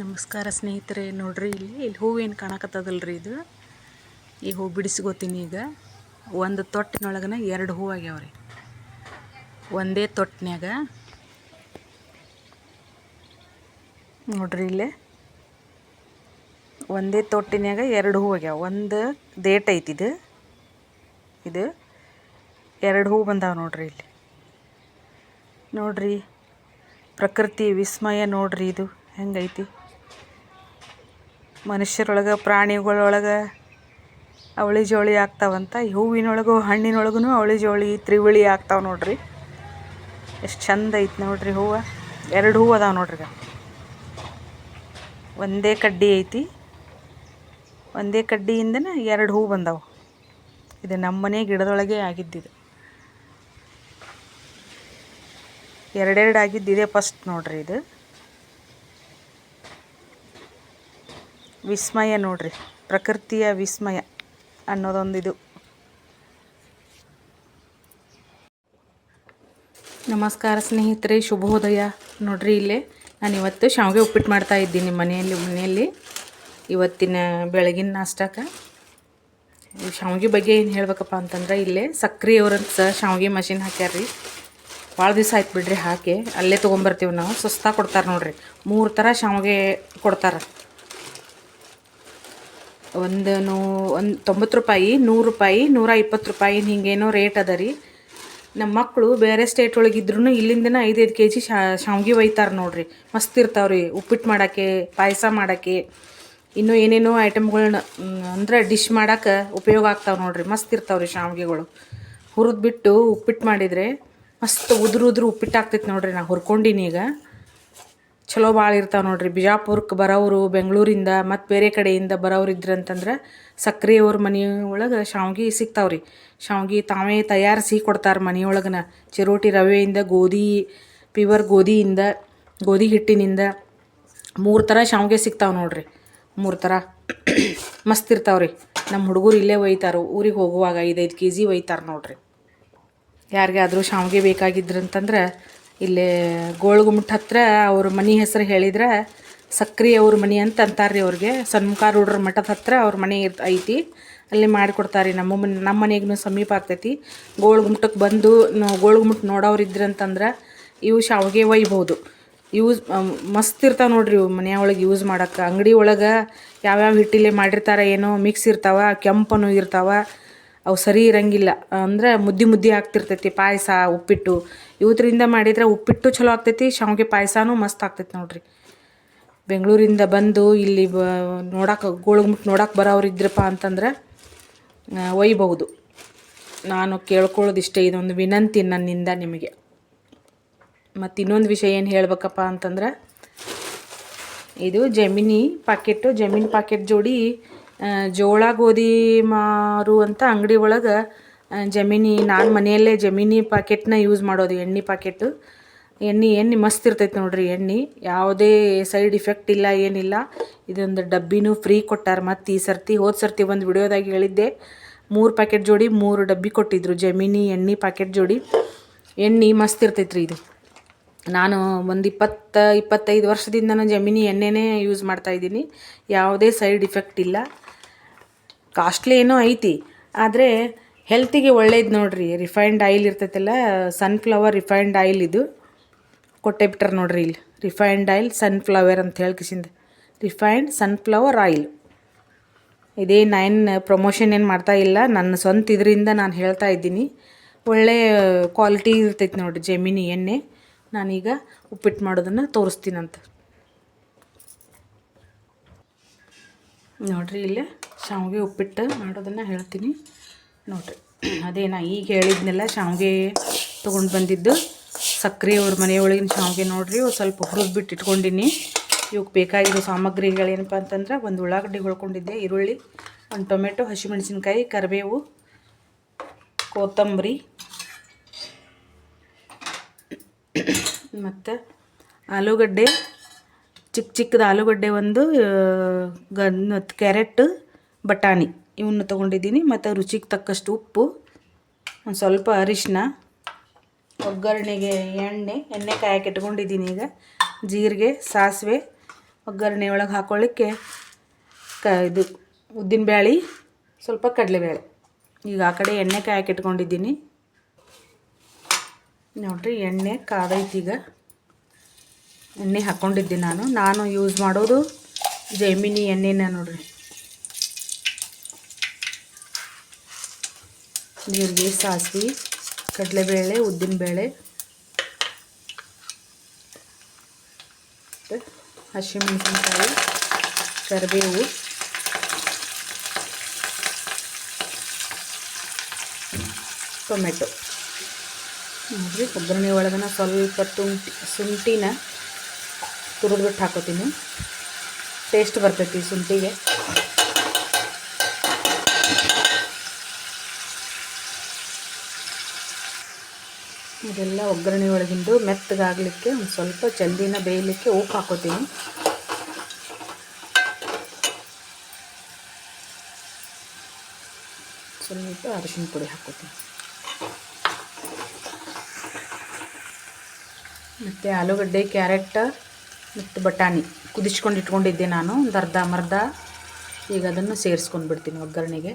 ನಮಸ್ಕಾರ ಸ್ನೇಹಿತರೆ, ನೋಡ್ರಿ, ಇಲ್ಲಿ ಇಲ್ಲಿ ಹೂವೇನು ಕಾಣಕತ್ತದಲ್ರಿ ಇದು? ಈ ಹೂ ಬಿಡಿಸ್ಕೋತೀನಿ ಈಗ. ಒಂದು ತೊಟ್ಟಿನೊಳಗನ ಎರಡು ಹೂ ಆಗ್ಯಾವ್ರಿ. ಒಂದೇ ತೊಟ್ಟಿನಾಗ ನೋಡ್ರಿ ಇಲ್ಲೇ. ಒಂದೇ ತೊಟ್ಟಿನಾಗ ಎರಡು ಹೂ ಆಗ್ಯಾವ. ಒಂದು ದೇಟ್ ಐತಿ ಇದು. ಇದು ಎರಡು ಹೂ ಬಂದಾವ ನೋಡ್ರಿ ಇಲ್ಲಿ. ನೋಡ್ರಿ, ಪ್ರಕೃತಿ ವಿಸ್ಮಯ ನೋಡ್ರಿ ಇದು ಹೆಂಗೈತಿ? ಮನುಷ್ಯರೊಳಗೆ, ಪ್ರಾಣಿಗಳೊಳಗೆ ಅವಳಿ ಜೋಳಿ ಆಗ್ತಾವಂತ. ಈ ಹೂವಿನೊಳಗು ಹಣ್ಣಿನೊಳಗೂ ಅವಳಿ ಜೋಳಿ, ತ್ರಿವಳಿ ಆಗ್ತಾವೆ ನೋಡ್ರಿ. ಎಷ್ಟು ಚಂದ ಐತೆ ನೋಡ್ರಿ ಹೂವು. ಎರಡು ಹೂವು ಅದಾವೆ ನೋಡ್ರಿ ಒಂದೇ ಕಡ್ಡಿ ಐತಿ. ಒಂದೇ ಕಡ್ಡಿಯಿಂದನೇ ಎರಡು ಹೂವು ಬಂದಾವು. ಇದು ನಮ್ಮನೆ ಗಿಡದೊಳಗೆ ಆಗಿದ್ದಿದು. ಎರಡೆರಡು ಆಗಿದ್ದಿದೆ ಫಸ್ಟ್ ನೋಡ್ರಿ ಇದು. ವಿಸ್ಮಯ ನೋಡ್ರಿ, ಪ್ರಕೃತಿಯ ವಿಸ್ಮಯ ಅನ್ನೋದೊಂದಿದು. ನಮಸ್ಕಾರ ಸ್ನೇಹಿತರೆ, ಶುಭೋದಯ. ನೋಡ್ರಿ ಇಲ್ಲೇ ನಾನು ಇವತ್ತು ಶಾವಿಗೆ ಉಪ್ಪಿಟ್ಟು ಮಾಡ್ತಾ ಇದ್ದೀನಿ ಮನೆಯಲ್ಲಿ ಮನೆಯಲ್ಲಿ. ಇವತ್ತಿನ ಬೆಳಗಿನ ನಾಷ್ಟಕ್ಕೆ ಶಾವಿಗೆ ಬಗ್ಗೆ ಏನು ಹೇಳ್ಬೇಕಪ್ಪ ಅಂತಂದ್ರೆ, ಇಲ್ಲೇ ಸಕ್ರೆ ಅವ್ರಂತ ಶಾವಿಗೆ ಮಷಿನ್ ಹಾಕ್ಯಾರ್ರಿ. ಭಾಳ ದಿವಸ ಆಯ್ತು ಬಿಡ್ರಿ ಹಾಕಿ, ಅಲ್ಲೇ ತೊಗೊಂಬರ್ತೀವಿ ನಾವು. ಸುಸ್ತಾ ಕೊಡ್ತಾರೆ ನೋಡ್ರಿ, ಮೂರು ಥರ ಶಾವಿಗೆ ಕೊಡ್ತಾರೆ. ಒಂದು ನೂ ಒಂದು ತೊಂಬತ್ತು ರೂಪಾಯಿ, ನೂರು ರೂಪಾಯಿ, ನೂರ ಇಪ್ಪತ್ತು ರೂಪಾಯಿ ಹಿಂಗೇನೋ ರೇಟ್ ಅದ ರೀ. ನಮ್ಮ ಮಕ್ಕಳು ಬೇರೆ ಸ್ಟೇಟ್ ಒಳಗೆ ಇದ್ರೂ ಇಲ್ಲಿಂದನೇ ಐದೈದು ಕೆ ಜಿ ಶಾವ್ಗೆ ಒಯ್ತಾರೆ ನೋಡ್ರಿ. ಮಸ್ತ್ ಇರ್ತಾವೆ ರೀ ಉಪ್ಪಿಟ್ಟು ಮಾಡೋಕ್ಕೆ, ಪಾಯಸ ಮಾಡೋಕ್ಕೆ, ಇನ್ನೂ ಏನೇನೋ ಐಟಮ್ಗಳನ್ನ ಅಂದ್ರೆ ಡಿಶ್ ಮಾಡೋಕೆ ಉಪಯೋಗ ಆಗ್ತಾವೆ ನೋಡ್ರಿ. ಮಸ್ತ್ ಇರ್ತಾವೆ ರೀ ಶಾವ್ಗೆಗಳು. ಹುರಿದು ಬಿಟ್ಟು ಉಪ್ಪಿಟ್ಟು ಮಾಡಿದರೆ ಮಸ್ತ್ ಉದುರು ಉದುರು ಉಪ್ಪಿಟ್ಟು ಆಗ್ತೈತೆ ನೋಡ್ರಿ ನಾ ಹುರ್ಕೊಂಡಿನಿ ಈಗ. ಚಲೋ ಭಾಳ ಇರ್ತಾವೆ ನೋಡ್ರಿ. ಬಿಜಾಪುರಕ್ಕೆ ಬರೋರು ಬೆಂಗಳೂರಿಂದ ಮತ್ತು ಬೇರೆ ಕಡೆಯಿಂದ ಬರೋರು ಇದ್ರಂತಂದ್ರೆ ಸಕ್ರೆ ಅವ್ರ ಮನೆ ಒಳಗೆ ಶಾವ್ಗೆ ಸಿಗ್ತಾವ್ರಿ ಶಾವ್ಗೆ ತಾವೇ ತಯಾರಿಸಿ ಕೊಡ್ತಾರೆ ಮನೆಯೊಳಗನ. ಚಿರೋಟಿ ರವೆಯಿಂದ, ಗೋಧಿ ಪಿವರ್ ಗೋಧಿಯಿಂದ, ಗೋಧಿ ಹಿಟ್ಟಿನಿಂದ ಮೂರು ಥರ ಶಾವ್ಗೆ ಸಿಗ್ತಾವೆ ನೋಡ್ರಿ. ಮೂರು ಥರ ಮಸ್ತ್ ಇರ್ತಾವ್ರಿ ನಮ್ಮ ಹುಡುಗರು ಇಲ್ಲೇ ಒಯ್ತಾರೆ. ಊರಿಗೆ ಹೋಗುವಾಗ ಐದೈದು ಕೆ ಜಿ ಒಯ್ತಾರೆ ನೋಡ್ರಿ. ಯಾರಿಗಾದ್ರೂ ಶಾವ್ಗೆ ಬೇಕಾಗಿದ್ರಂತಂದ್ರೆ ಇಲ್ಲೇ ಗೋಳ್ಗುಮ್ಮಟ್ ಹತ್ರ ಅವ್ರ ಮನೆ ಹೆಸರು ಹೇಳಿದ್ರೆ ಸಕ್ರಿ ಅವ್ರ ಮನೆ ಅಂತ ಅಂತಾರೆ ರೀ ಅವ್ರಿಗೆ ಹುಡ್ರ ಮಠದ ಹತ್ರ ಅವ್ರ ಮನೆ ಐತಿ. ಅಲ್ಲಿ ಮಾಡಿಕೊಡ್ತಾರೆ ನಮ್ಮ ಮನೆ ನಮ್ಮ ಮನೆಗೂ ಸಮೀಪ ಆಗ್ತೈತಿ. ಗೋಳ್ಗುಮಟಕ್ಕೆ ಬಂದು ನೋಡೋರು ನೋಡೋರು ಇದ್ರಂತಂದ್ರೆ ಇವು ಶಾವಿಗೆ ಒಯ್ಬೋದು. ಯೂಸ್ ಮಸ್ತ್ ಇರ್ತಾವೆ ನೋಡ್ರಿ ಇವು ಮನೆಯೊಳಗೆ ಯೂಸ್ ಮಾಡೋಕ್ಕೆ. ಅಂಗಡಿ ಒಳಗೆ ಯಾವ್ಯಾವ ಹಿಟ್ಟಿಲೆ ಮಾಡಿರ್ತಾರೆ ಏನೋ ಮಿಕ್ಸ್ ಇರ್ತಾವೆ, ಕೆಂಪನು ಇರ್ತಾವೆ. ಅವು ಸರಿ ಇರಂಗಿಲ್ಲ. ಅಂದ್ರೆ ಮುದ್ದೆ ಮುದ್ದೆ ಆಗ್ತಿರ್ತೈತಿ ಪಾಯಸ, ಉಪ್ಪಿಟ್ಟು. ಇವತ್ತರಿಂದ ಮಾಡಿದ್ರೆ ಉಪ್ಪಿಟ್ಟು ಚಲೋ ಆಗ್ತೈತಿ, ಶಾವಿಗೆ ಪಾಯಸನೂ ಮಸ್ತ್ ಆಗ್ತೈತಿ ನೋಡ್ರಿ. ಬೆಂಗಳೂರಿಂದ ಬಂದು ಇಲ್ಲಿ ಬ ನೋಡಕ್ಕೆ ಗೋಳ್ಗುಮಟ್ ನೋಡೋಕೆ ಬರೋರು ಇದ್ರಪ್ಪ ಅಂತಂದ್ರೆ ಒಯ್ಬಹುದು. ನಾನು ಕೇಳ್ಕೊಳ್ಳೋದು ಇಷ್ಟೇ ಇದೊಂದು ವಿನಂತಿ ನನ್ನಿಂದ ನಿಮಗೆ. ಮತ್ತು ಇನ್ನೊಂದು ವಿಷಯ ಏನು ಹೇಳ್ಬೇಕಪ್ಪ ಅಂತಂದ್ರೆ, ಇದು ಜಮಿನಿ ಪಾಕೆಟ್ಟು, ಜಮೀನು ಪಾಕೆಟ್ ಜೋಡಿ ಜೋಳ, ಗೋಧಿ ಮಾರುವಂಥ ಅಂಗಡಿ ಒಳಗೆ ಜಮೀನಿ, ನಾನು ಮನೆಯಲ್ಲೇ ಜಮೀನಿ ಪಾಕೆಟ್ನ ಯೂಸ್ ಮಾಡೋದು, ಎಣ್ಣೆ ಪಾಕೆಟು. ಎಣ್ಣೆ ಎಣ್ಣೆ ಮಸ್ತ್ ಇರ್ತೈತೆ ನೋಡ್ರಿ ಎಣ್ಣೆ. ಯಾವುದೇ ಸೈಡ್ ಇಫೆಕ್ಟ್ ಇಲ್ಲ, ಏನಿಲ್ಲ. ಇದೊಂದು ಡಬ್ಬಿನೂ ಫ್ರೀ ಕೊಟ್ಟಾರ. ಮತ್ತು ಈ ಸರ್ತಿ, ಹೋದ ಸರ್ತಿ ಒಂದು ವಿಡಿಯೋದಾಗ ಹೇಳಿದ್ದೆ. ಮೂರು ಪ್ಯಾಕೆಟ್ ಜೋಡಿ ಮೂರು ಡಬ್ಬಿ ಕೊಟ್ಟಿದ್ರು, ಜಮಿನಿ, ಎಣ್ಣೆ ಪ್ಯಾಕೆಟ್ ಜೋಡಿ. ಎಣ್ಣೆ ಮಸ್ತ್ ಇರ್ತೈತೆ ರೀ ಇದು. ನಾನು ಒಂದು ಇಪ್ಪತ್ತು, ಇಪ್ಪತ್ತೈದು ವರ್ಷದಿಂದ ನಾನು ಜಮೀನಿ ಎಣ್ಣೆನೇ ಯೂಸ್ ಮಾಡ್ತಾ ಇದ್ದೀನಿ. ಯಾವುದೇ ಸೈಡ್ ಇಫೆಕ್ಟ್ ಇಲ್ಲ. ಕಾಸ್ಟ್ಲಿ ಏನೋ ಐತಿ, ಆದರೆ ಹೆಲ್ತಿಗೆ ಒಳ್ಳೇದು ನೋಡ್ರಿ. ರಿಫೈನ್ಡ್ ಆಯಿಲ್ ಇರ್ತೈತಲ್ಲ ಸನ್ಫ್ಲವರ್ ರಿಫೈನ್ಡ್ ಆಯಿಲ್ ಇದು. ಕೊಟ್ಟೆ ಬಿಟ್ಟರೆ ನೋಡ್ರಿ ಇಲ್ಲಿ. ರಿಫೈನ್ಡ್ ಆಯಿಲ್ ಸನ್ಫ್ಲವರ್ ಅಂತ ಹೇಳಿ ಕಿಸಿಂದ. Refined sunflower oil. ಇದೇ ನೈನ್ ಪ್ರಮೋಷನ್ ಏನು ಮಾಡ್ತಾ ಇಲ್ಲ, ನನ್ನ ಸ್ವಂತ ಇದರಿಂದ ನಾನು ಹೇಳ್ತಾ ಇದ್ದೀನಿ. ಒಳ್ಳೆ ಕ್ವಾಲಿಟಿ ಇರ್ತೈತೆ ನೋಡಿರಿ ಜೆಮಿನಿ ಎಣ್ಣೆ. ನಾನೀಗ ಉಪ್ಪಿಟ್ಟು ಮಾಡೋದನ್ನು ತೋರಿಸ್ತೀನಂತ. ನೋಡ್ರಿ ಇಲ್ಲೇ ಶಾವಿಗೆ ಉಪ್ಪಿಟ್ಟು ಮಾಡೋದನ್ನು ಹೇಳ್ತೀನಿ. ನೋಡಿರಿ ಅದೇ ನಾ ಈಗ ಹೇಳಿದ್ನೆಲ್ಲ ಶಾವಿಗೆ ತೊಗೊಂಡು ಬಂದಿದ್ದು. ಸಕ್ಕರೆ ಅವ್ರ ಮನೆಯೊಳಗಿನ ಶಾವಿಗೆ ನೋಡಿರಿ ಸ್ವಲ್ಪ ಹುರಿದ್ಬಿಟ್ಟು ಇಟ್ಕೊಂಡಿನಿ. ಇವಕ್ಕೆ ಬೇಕಾಗಿರೋ ಸಾಮಗ್ರಿಗಳೇನಪ್ಪ ಅಂತಂದ್ರೆ ಒಂದು ಉಳ್ಳಾಗಡ್ಡಿ ಹೊಳ್ಕೊಂಡಿದ್ದೆ, ಈರುಳ್ಳಿ, ಒಂದು ಟೊಮೆಟೊ, ಹಸಿಮೆಣಸಿನ್ಕಾಯಿ, ಕರಿಬೇವು, ಕೊತ್ತಂಬರಿ, ಮತ್ತು ಆಲೂಗಡ್ಡೆ ಚಿಕ್ಕ ಚಿಕ್ಕದ ಆಲೂಗಡ್ಡೆ ಒಂದು ಗನ್, ಕ್ಯಾರೆಟ್, ಬಟಾಣಿ ಇವನ್ನ ತೊಗೊಂಡಿದ್ದೀನಿ. ಮತ್ತು ರುಚಿಗೆ ತಕ್ಕಷ್ಟು ಉಪ್ಪು, ಒಂದು ಸ್ವಲ್ಪ ಅರಿಶಿನ ಒಗ್ಗರಣೆಗೆ ಎಣ್ಣೆ ಎಣ್ಣೆ ಕಾಯಕ್ಕೆ ಇಟ್ಕೊಂಡಿದ್ದೀನಿ ಈಗ. ಜೀರಿಗೆ, ಸಾಸಿವೆ ಒಗ್ಗರಣೆ ಒಳಗೆ ಹಾಕೊಳ್ಳಿಕ್ಕೆ ಕ, ಇದು ಉದ್ದಿನಬೇಳೆ ಸ್ವಲ್ಪ ಕಡಲೆಬೇಳೆ ಈಗ ಆ ಕಡೆ ಎಣ್ಣೆ ಕಾಯಕ್ಕೆ ಇಟ್ಕೊಂಡಿದ್ದೀನಿ. ನೋಡಿರಿ, ಎಣ್ಣೆ ಕಾದೈತೀಗ ಎಣ್ಣೆ ಹಾಕ್ಕೊಂಡಿದ್ದೆ ನಾನು. ನಾನು ಯೂಸ್ ಮಾಡೋದು ಜೈಮಿನಿ ಎಣ್ಣೆನ ನೋಡ್ರಿ. ನೀರಿಗೆ ಸಾಸಿವೆ, ಕಡಲೆಬೇಳೆ, ಉದ್ದಿನಬೇಳೆ, ಮತ್ತು ಹಸಿಮೆಣಸಿನಕಾಯಿ, ಕರಿಬೇವು. ಟೊಮೆಟೊ. ನೋಡಿರಿ ಒಗ್ಗರಣೆ ಒಳಗನ ಸ್ವಲ್ಪ ತುಂಟಿ ಶುಂಠಿನ ತುರಿದ್ಬಿಟ್ಟು ಹಾಕೋತೀನಿ. ಟೇಸ್ಟ್ ಬರ್ತೈತಿ ಶುಂಠಿಗೆ. ಇದೆಲ್ಲ ಒಗ್ಗರಣೆ ಒಳಗಿಂದು ಮೆತ್ತಗಾಗಲಿಕ್ಕೆ ಒಂದು ಸ್ವಲ್ಪ ಚಂದಿನ ಬೇಯಲಿಕ್ಕೆ ಉಪ್ಪು ಹಾಕೋತೀನಿ. ಸ್ವಲ್ಪ ಅರಿಶಿನ ಪುಡಿ ಹಾಕೋತೀನಿ. ಮತ್ತು ಆಲೂಗಡ್ಡೆ, ಕ್ಯಾರೆಟ್ ಮತ್ತು ಬಟಾಣಿ ಕುದಿಸ್ಕೊಂಡು ಇಟ್ಕೊಂಡಿದ್ದೆ ನಾನು. ಒಂದು ಅರ್ಧ ಮರ್ಧ. ಈಗ ಅದನ್ನು ಸೇರಿಸ್ಕೊಂಡು ಬಿಡ್ತೀನಿ ಒಗ್ಗರಣೆಗೆ.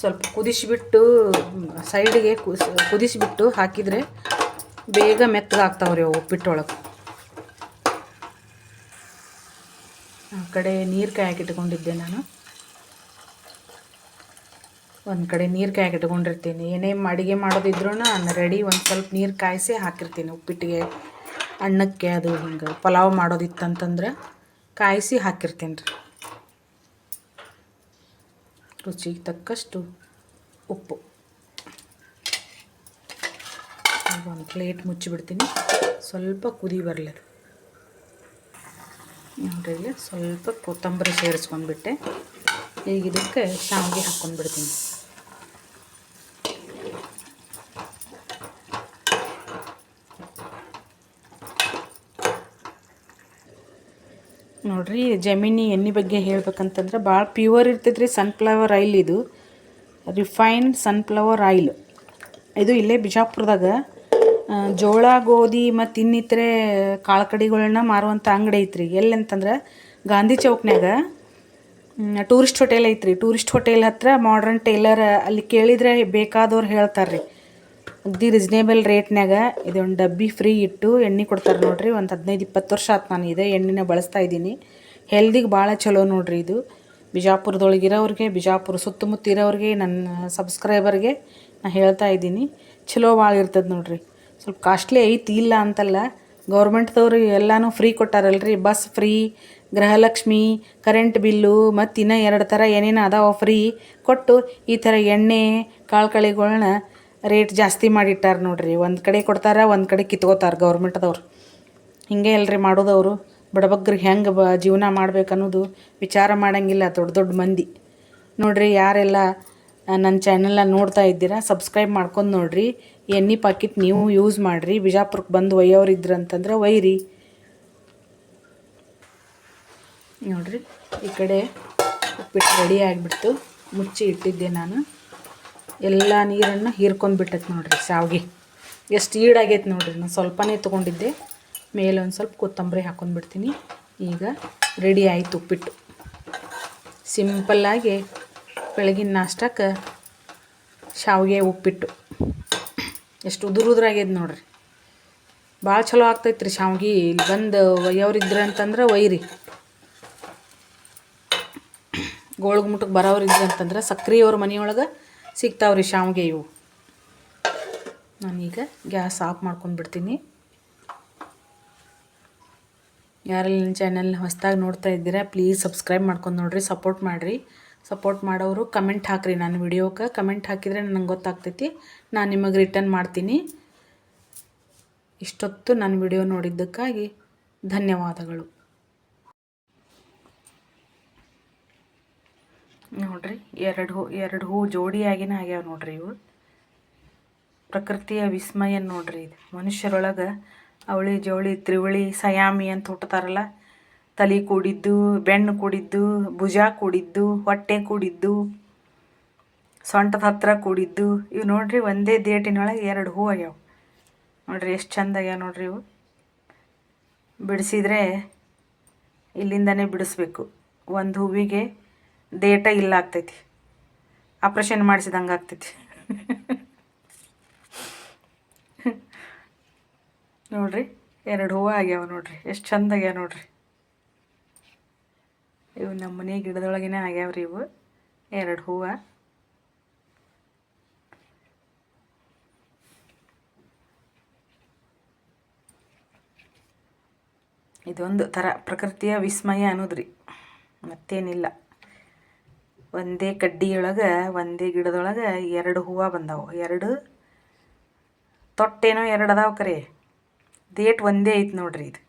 ಸ್ವಲ್ಪ ಕುದಿಸಿಬಿಟ್ಟು, ಸೈಡಿಗೆ ಕುದಿಸಿಬಿಟ್ಟು ಹಾಕಿದರೆ ಬೇಗ ಮೆತ್ತಗಾಗ್ತಾವ್ರಿ ಅವು ಉಪ್ಪಿಟ್ಟೊಳಗೆ. ಆ ಕಡೆ ನೀರು ಕಾಯಕ್ಕೆ ಇಟ್ಕೊಂಡಿದ್ದೆ ನಾನು. ಒಂದು ಕಡೆ ನೀರು ಕಾಯಕ್ಕೆ ಇಟ್ಕೊಂಡಿರ್ತೀನಿ. ಏನೇ ಅಡುಗೆ ಮಾಡೋದಿದ್ರೂ ನಾನು ರೆಡಿ ಒಂದು ಸ್ವಲ್ಪ ನೀರು ಕಾಯಿಸಿ ಹಾಕಿರ್ತೀನಿ ಉಪ್ಪಿಟ್ಟಿಗೆ, ಅನ್ನಕ್ಕೆ ಅದು ಹಿಂಗೆ ಪಲಾವ್ ಮಾಡೋದಿತ್ತಂತಂದ್ರೆ ಕಾಯಿಸಿ ಹಾಕಿರ್ತೀನಿ ರೀ. ರುಚಿಗೆ ತಕ್ಕಷ್ಟು ಉಪ್ಪು. ಒಂದು ಪ್ಲೇಟ್ ಮುಚ್ಚಿಬಿಡ್ತೀನಿ. ಸ್ವಲ್ಪ ಕುದಿ ಬರಲಿ ಇಲ್ಲಿ ಸ್ವಲ್ಪ ಕೊತ್ತಂಬರಿ ಸೇರಿಸ್ಕೊಂಡ್ಬಿಟ್ಟೆ. ಈಗ ಇದಕ್ಕೆ ಶಾವಿಗೆ ಹಾಕ್ಕೊಂಡ್ಬಿಡ್ತೀನಿ. ನೋಡ್ರಿ ಜಮೀನಿ ಎಣ್ಣೆ ಬಗ್ಗೆ ಹೇಳ್ಬೇಕಂತಂದ್ರೆ ಭಾಳ ಪ್ಯೂರ್ ಇರ್ತೈತೆ ರೀ ಸನ್ಫ್ಲವರ್ ಆಯಿಲ್ ಇದು. ರಿಫೈನ್ಡ್ ಸನ್ಫ್ಲವರ್ ಆಯಿಲ್ ಇದು ಇಲ್ಲೇ ಬಿಜಾಪುರದಾಗ ಜೋಳ, ಗೋಧಿ ಮತ್ತು ಇನ್ನಿತರೆ ಕಾಳುಕಡಿಗಳನ್ನ ಮಾರುವಂಥ ಅಂಗಡಿ ಐತ್ರಿ. ಎಲ್ಲಿ ಅಂತಂದ್ರೆ ಗಾಂಧಿ ಚೌಕ್ನ್ಯಾಗ ಟೂರಿಸ್ಟ್ ಹೋಟೆಲ್ ಐತ್ರಿ. ಟೂರಿಸ್ಟ್ ಹೋಟೆಲ್ ಹತ್ರ ಮಾಡ್ರನ್ ಟೇಲರ್ ಅಲ್ಲಿ ಕೇಳಿದರೆ ಬೇಕಾದವ್ರು ಹೇಳ್ತಾರೆ ರೀ ಅಗ್ದಿ ರಿಸ್ನೇಬಲ್ ರೇಟ್ನ್ಯಾಗ ಇದೊಂದು ಡಬ್ಬಿ ಫ್ರೀ ಇಟ್ಟು ಎಣ್ಣೆ ಕೊಡ್ತಾರೆ ನೋಡ್ರಿ, ಒಂದು ಹದಿನೈದು ಇಪ್ಪತ್ತು ವರ್ಷ ಆತು ನಾನು ಇದೇ ಎಣ್ಣೆನ ಬಳಸ್ತಾ ಇದ್ದೀನಿ. ಹೆಲ್ದಿಗೆ ಭಾಳ ಚಲೋ ನೋಡ್ರಿ ಇದು. ಬಿಜಾಪುರದೊಳಗಿರೋರಿಗೆ ಬಿಜಾಪುರ ಸುತ್ತಮುತ್ತ ಇರೋರಿಗೆ ನನ್ನ ಸಬ್ಸ್ಕ್ರೈಬರ್ಗೆ ನಾನು ಹೇಳ್ತಾ ಇದ್ದೀನಿ ಚಲೋ ಭಾಳ ಇರ್ತದೆ ನೋಡ್ರಿ. ಸ್ವಲ್ಪ ಕಾಸ್ಟ್ಲಿ ಐತಿ ಇಲ್ಲ ಅಂತಲ್ಲ ಗೌರ್ಮೆಂಟ್ದವ್ರು ಎಲ್ಲನೂ free ಕೊಟ್ಟಾರಲ್ರಿ. Bus free Gruhalakshmi current bill, ಮತ್ತು ಇನ್ನೂ ಎರಡು ಥರ ಏನೇನು ಅದಾವ ಫ್ರೀ ಕೊಟ್ಟು ಈ ಥರ ಎಣ್ಣೆ ಕಾಳುಕಳಿಗಳ್ನ ರೇಟ್ ಜಾಸ್ತಿ ಮಾಡಿಟ್ಟಾರ ನೋಡ್ರಿ. ಒಂದು ಕಡೆ ಕೊಡ್ತಾರೆ, ಒಂದು ಕಡೆ ಕಿತ್ಕೋತಾರೆ ಗೌರ್ಮೆಂಟ್ದವ್ರು. ಹಿಂಗೆ ಅಲ್ರಿ ಮಾಡೋದವರು. ಬಡಬಗ್ರಿಗೆ ಹೆಂಗೆ ಬ ಜೀವನ ಮಾಡ್ಬೇಕು ಅನ್ನೋದು ವಿಚಾರ ಮಾಡಂಗಿಲ್ಲ ದೊಡ್ಡ ದೊಡ್ಡ ಮಂದಿ. ನೋಡ್ರಿ, ಯಾರೆಲ್ಲ ನನ್ನ ಚಾನೆಲ್ನ ನೋಡ್ತಾ ಇದ್ದೀರಾ ಸಬ್ಸ್ಕ್ರೈಬ್ ಮಾಡ್ಕೊಂಡು ನೋಡ್ರಿ. ಎಣ್ಣೆ ಪಾಕಿಟ್ ನೀವು ಯೂಸ್ ಮಾಡಿರಿ. ಬಿಜಾಪುರಕ್ಕೆ ಬಂದು ಒಯ್ಯೋರು ಇದ್ರಂತಂದ್ರೆ ಒಯ್ಯಿರಿ ನೋಡ್ರಿ, ಈ ಕಡೆ ಉಪ್ಪಿಟ್ಟು ರೆಡಿ ಆಗಿಬಿಡ್ತು. ಮುಚ್ಚಿ ಇಟ್ಟಿದ್ದೆ ನಾನು. ಎಲ್ಲ ನೀರನ್ನು ಹೀರ್ಕೊಂಡ್ಬಿಟ್ಟೈತೆ ನೋಡಿರಿ ಶಾವ್ಗೆ. ಎಷ್ಟು ಈಡಾಗೈತೆ ನೋಡಿರಿ. ನಾನು ಸ್ವಲ್ಪನೇ ತೊಗೊಂಡಿದ್ದೆ. ಮೇಲೆ ಒಂದು ಸ್ವಲ್ಪ ಕೊತ್ತಂಬರಿ ಹಾಕ್ಕೊಂಡ್ಬಿಡ್ತೀನಿ ಈಗ ರೆಡಿ ಆಯಿತು ಉಪ್ಪಿಟ್ಟು. ಸಿಂಪಲ್ಲಾಗಿ ಬೆಳಗಿನ ನಾಷ್ಟಕ್ಕೆ ಶಾವಿಗೆ ಉಪ್ಪಿಟ್ಟು. ಎಷ್ಟು ಉದುರು ಉದುರಾಗ್ಯದ ನೋಡ್ರಿ. ಭಾಳ ಚಲೋ ಆಗ್ತೈತೆ ರೀ ಶಾವ್ಗೆ. ಇಲ್ಲಿ ಬಂದು ಒಯ್ಯೋರಿದ್ರೆ ಅಂತಂದ್ರೆ ಒಯ್ರಿ. ಗೋಳ್ಗೆ ಮುಟ್ಟಕ್ಕೆ ಇದ್ರೆ ಅಂತಂದ್ರೆ ಸಕ್ರೆ ಅವ್ರ ಮನೆಯೊಳಗೆ ಸಿಗ್ತಾವ್ರಿ ಶಾವಿಗೆ ಇವು. ನಾನೀಗ ಗ್ಯಾಸ್ ಆಫ್ ಮಾಡ್ಕೊಂಡ್ಬಿಡ್ತೀನಿ ಯಾರೆಲ್ಲ ನನ್ನ ಚಾನಲ್ ಹೊಸ್ದಾಗಿ ನೋಡ್ತಾ ಇದ್ದೀರಾ, ಪ್ಲೀಸ್ ಸಬ್ಸ್ಕ್ರೈಬ್ ಮಾಡ್ಕೊಂಡು ನೋಡಿರಿ, ಸಪೋರ್ಟ್ ಮಾಡಿರಿ. ಸಪೋರ್ಟ್ ಮಾಡೋರು ಕಮೆಂಟ್ ಹಾಕ್ರಿ ನಾನು ವಿಡಿಯೋಕ್ಕೆ ಕಮೆಂಟ್ ಹಾಕಿದರೆ ನನಗೆ ಗೊತ್ತಾಗ್ತೈತಿ. ನಾನು ನಿಮಗೆ ರಿಟರ್ನ್ ಮಾಡ್ತೀನಿ. ಇಷ್ಟೊತ್ತು ನನ್ನ ವಿಡಿಯೋ ನೋಡಿದ್ದಕ್ಕಾಗಿ ಧನ್ಯವಾದಗಳು. ನೋಡ್ರಿ. ಎರಡು ಹೂ ಎರಡು ಹೂ ಜೋಡಿಯಾಗಿನ ಆಗ್ಯಾವ ನೋಡ್ರಿ ಇವು. ಪ್ರಕೃತಿಯ ವಿಸ್ಮಯ ನೋಡ್ರಿ ಇದು. ಮನುಷ್ಯರೊಳಗೆ ಅವಳಿ ಜವಳಿ, ತ್ರಿವಳಿ, ಸಯಾಮಿ ಅಂತ ಹುಟ್ಟತಾರಲ್ಲ. ತಲೆ ಕೂಡಿದ್ದು, ಬೆಣ್ಣು ಕೂಡಿದ್ದು, ಭುಜ ಕೂಡಿದ್ದು, ಹೊಟ್ಟೆ ಕೂಡಿದ್ದು ಸೊಂಟದ ಹತ್ರ ಕೂಡಿದ್ದು, ಇವು ನೋಡ್ರಿ ಒಂದೇ ದೇಟಿನೊಳಗೆ ಎರಡು ಹೂ ಆಗ್ಯಾವ. ನೋಡ್ರಿ ಎಷ್ಟು ಚಂದ ಆಗ್ಯಾವ ನೋಡ್ರಿ ಇವು. ಬಿಡಿಸಿದ್ರೆ ಇಲ್ಲಿಂದನೇ ಬಿಡಿಸ್ಬೇಕು. ಒಂದು ಹೂವಿಗೆ ದೇಟ ಇಲ್ಲ ಆಗ್ತೈತಿ. ಆಪ್ರೇಷನ್ ಮಾಡಿಸಿದಂಗೆ ಆಗ್ತೈತಿ. ನೋಡ್ರಿ, ಎರಡು ಹೂವು ಆಗ್ಯಾವ ನೋಡ್ರಿ. ಎಷ್ಟು ಚಂದ ಆಗ್ಯಾವ ನೋಡ್ರಿ. ಇವು ನಮ್ಮ ಮನೆ ಗಿಡದೊಳಗಿನೇ ಆಗ್ಯಾವ್ರಿ ಇವು. ಎರಡು ಹೂವು. ಇದೊಂದು ಥರ ಪ್ರಕೃತಿಯ ವಿಸ್ಮಯ ಅನ್ನೋದ್ರಿ. ಮತ್ತೇನಿಲ್ಲ. ಒಂದೇ ಕಡ್ಡಿಯೊಳಗೆ, ಒಂದೇ ಗಿಡದೊಳಗೆ ಎರಡು ಹೂವು ಬಂದವು. ಎರಡು ತೊಟ್ಟೇನೋ ಎರಡು ಅದಾವ ಖರೆ ದೇಟ್ ಒಂದೇ ಐತೆ ನೋಡ್ರಿ ಇದು.